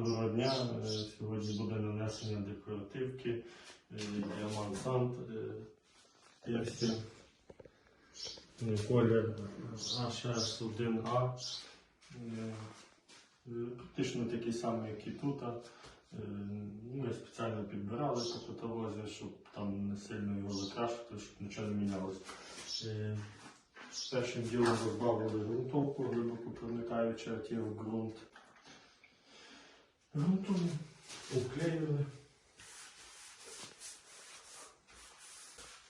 Доброго дня. Е, Сьогодні буде нанесення декоративки е, Diamant Sand е. Е, Колір HS1A. Е, е, Практично такий самий, як і тут. Ми спеціально підбирали по каталозі, щоб там не сильно його закрашувати, щоб нічого не мінялося. Першим ділом розбавили ґрунтовку, глибоко проникаючи ті в ґрунт. Грунтом обклеювали.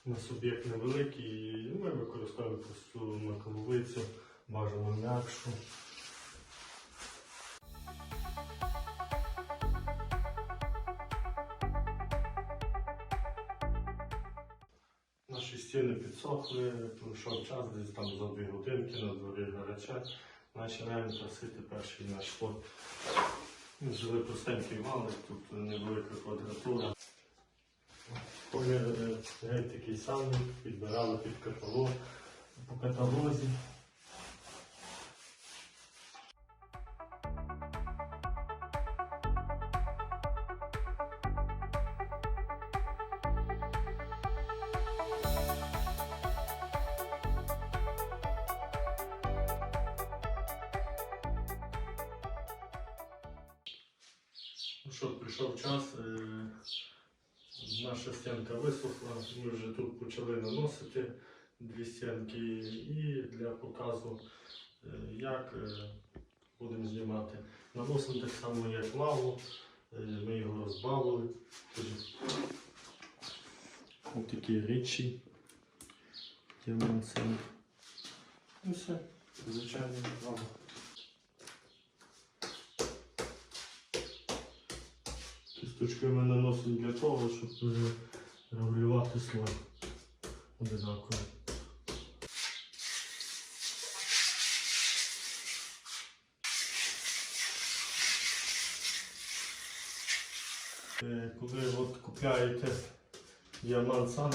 У нас об'єкт невеликий, і ми використовуємо просту макаловицю, бажано м'якшу. Наші стіни підсохли, пройшов час, десь там за дві годинки на дворі гаряче. Починаємо красити перший наш ход. Взяли простенький валик, тут невелика квадратура. Колір е, геть такий самий, підбирали під каталог, по каталозі. Що, прийшов час. е, Наша стінка висохла, ми вже тут почали наносити дві стінки і для показу, е, як е, будемо знімати. Наносимо так само, як лаву, ми його розбавили. Ось такі. Діаманцем. І все, звичайно, лава. Кісточкою ми наносимо для того, щоб е, регулювати слой одинаково. Е, Коли от купляєте діамант сам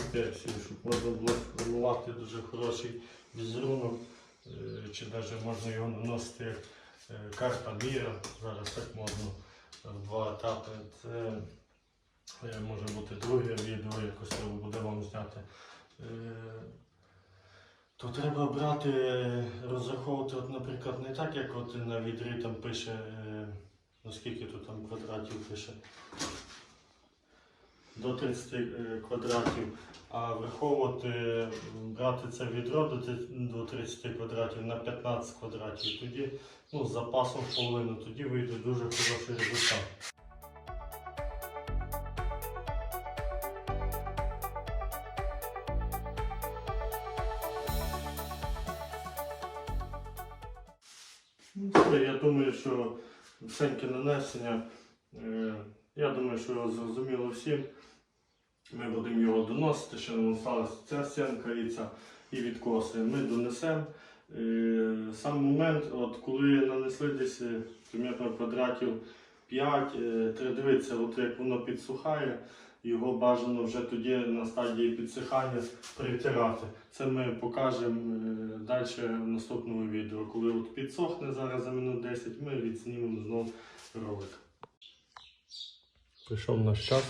щоб можна було сформувати дуже хороший візерунок, е, чи навіть можна його наносити як е, карта міра, зараз так можна в два етапи. Це е, може бути друге відео, якось треба буде вам зняти. Е, То треба брати, е, розраховувати, от, наприклад, не так, як от на відрі там пише, е, ну тут там квадратів пише. До 30 е, квадратів, а враховувати, брати це відро до 30 квадратів на 15 квадратів. Тоді ну, з запасом половину, тоді вийде дуже хороший результат. Ну, Я думаю, що всеньке нанесення, е, я думаю, що зрозуміло всім. Ми будемо його доносити, ще нам залишилася ця стінка і ця, і відкоси. Ми донесемо. Е, Сам момент, от коли нанесли десь е, примірно квадратів 5, е, треба дивитися, от як воно підсухає, його бажано вже тоді на стадії підсихання притирати. Це ми покажемо е, далі в наступному відео. Коли от підсохне зараз за минут 10, ми відснімемо знову ролик. Прийшов наш час.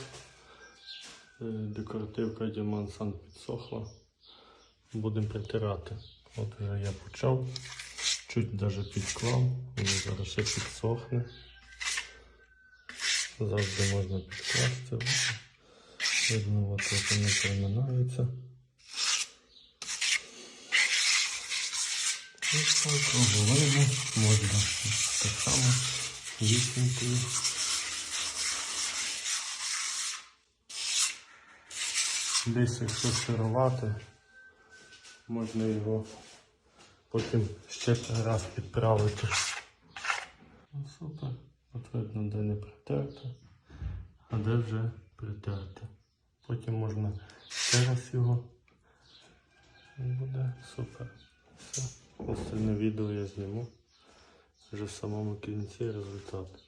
Е, Декоративка Діамант Сан підсохла. Будемо притирати. От вже я почав. Чуть навіть підклав. Воно зараз ще підсохне. Завжди можна підкласти. Видно, от воно проминається. І так. Можна так само вісімкою. Десь якщо сирувати, можна його потім ще раз підправити. Ну, супер. От видно, де не притерте, а де вже притерте. Потім можна ще раз його. Буде супер. Все. Остальне відео я зніму. Вже в самому кінці результат.